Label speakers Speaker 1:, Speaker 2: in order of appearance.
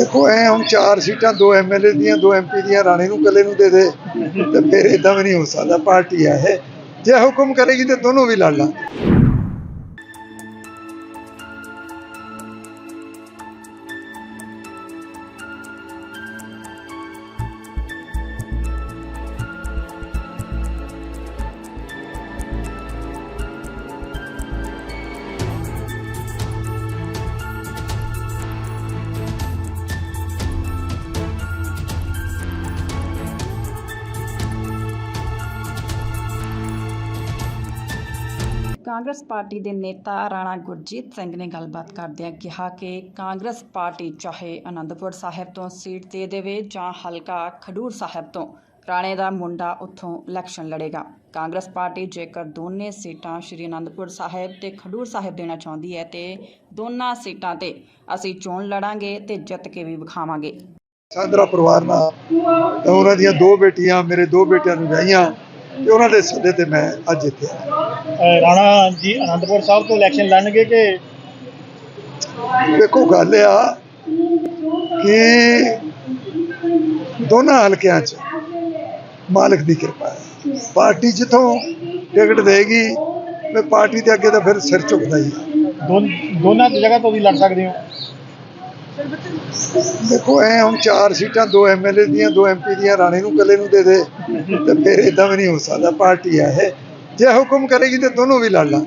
Speaker 1: ਦੇਖੋ, ਐ ਹੁਣ ਚਾਰ ਸੀਟਾਂ ਦੋ ਐਮਐਲਏ ਦੀਆਂ, ਦੋ ਐਮਪੀ ਦੀਆਂ, ਰਾਣੇ ਨੂੰ ਕੱਲੇ ਨੂੰ ਦੇ ਦੇ, ਤੇ ਫਿਰ ਇਦਾਂ ਵੀ ਨਹੀਂ ਹੋ ਸਕਦਾ, ਪਾਰਟੀ ਆ ਇਹ। ਜੇ ਹੁਕਮ ਕਰੇਗੀ ਤੇ ਦੋਨੋਂ ਵੀ ਲੜ ਲਾਂ
Speaker 2: ਕਾਂਗਰਸ ਪਾਰਟੀ ਦੇ ਨੇਤਾ ਰਾਣਾ ਗੁਰਜੀਤ ਸਿੰਘ ਨੇ ਗੱਲਬਾਤ ਕਰਦਿਆਂ ਕਿਹਾ ਕਿ ਕਾਂਗਰਸ ਪਾਰਟੀ ਚਾਹੇ ਅਨੰਦਪੁਰ ਸਾਹਿਬ ਤੋਂ ਸੀਟ ਦੇ ਦੇਵੇ ਜਾਂ ਹਲਕਾ ਖਡੂਰ ਸਾਹਿਬ ਤੋਂ, ਰਾਣੇ ਦਾ ਮੁੰਡਾ ਉੱਥੋਂ ਇਲੈਕਸ਼ਨ ਲੜੇਗਾ। ਕਾਂਗਰਸ ਪਾਰਟੀ ਜੇਕਰ ਦੋਨੇ ਸੀਟਾਂ ਸ਼੍ਰੀ ਅਨੰਦਪੁਰ ਸਾਹਿਬ ਤੇ ਖਡੂਰ ਸਾਹਿਬ ਦੇਣਾ ਚਾਹੁੰਦੀ ਹੈ ਤੇ ਦੋਨਾਂ ਸੀਟਾਂ ਤੇ ਅਸੀਂ ਚੋਣ ਲੜਾਂਗੇ ਤੇ ਜਿੱਤ ਕੇ ਵੀ ਵਿਖਾਵਾਂਗੇ।
Speaker 1: ਸਾਂਦਰਾ ਪਰਿਵਾਰ ਨਾਲ ਉਹਨਾਂ ਦੀਆਂ ਦੋ ਬੇਟੀਆਂ, ਮੇਰੇ ਦੋ ਬੇਟਿਆਂ ਨੂੰ ਵਿਆਹੀਆਂ ਤੇ ਉਹਨਾਂ ਦੇ ਸੱਦੇ ਤੇ ਮੈਂ ਅੱਜ ਇੱਥੇ ਆਇਆ।
Speaker 3: ਰਾਣਾ ਜੀ ਅਨੰਦਪੁਰ ਸਾਹਿਬ ਤੋਂ ਇਲੈਕਸ਼ਨ ਲੜਨਗੇ ਕਿ?
Speaker 1: ਦੇਖੋ ਗੱਲ ਆ ਕਿ ਦੋਨਾਂ ਹਲਕਿਆਂ 'ਚ ਮਾਲਕ ਦੀ ਕਿਰਪਾ ਹੈ। ਪਾਰਟੀ ਜਿੱਥੋਂ ਟਿਕਟ ਦੇਗੀ ਮੈਂ ਪਾਰਟੀ ਦੇ ਅੱਗੇ ਤਾਂ ਫਿਰ ਸਿਰ ਝੁਕਦਾ ਹੀ
Speaker 3: ਦੋਨ- ਜਗ੍ਹਾ ਤੋਂ ਵੀ ਲੜ ਸਕਦੇ ਹੋ?
Speaker 1: ਦੇਖੋ ਐ ਹੁਣ ਚਾਰ ਸੀਟਾਂ ਦੋ ਐਮਐਲਏ ਦੀਆਂ ਦੋ ਐਮਪੀ ਦੀਆਂ ਰਾਣੇ ਨੂੰ ਕੱਲੇ ਨੂੰ ਦੇ ਦੇ ਤੇ ਫਿਰ ਇਦਾਂ ਵੀ ਨਹੀਂ ਹੋ ਸਕਦਾ ਪਾਰਟੀ ਆ ਇਹ। ਜੇ ਹੁਕਮ ਕਰੇਗੀ ਤੇ ਦੋਨੋਂ ਵੀ ਲੜ ਲਾਂ।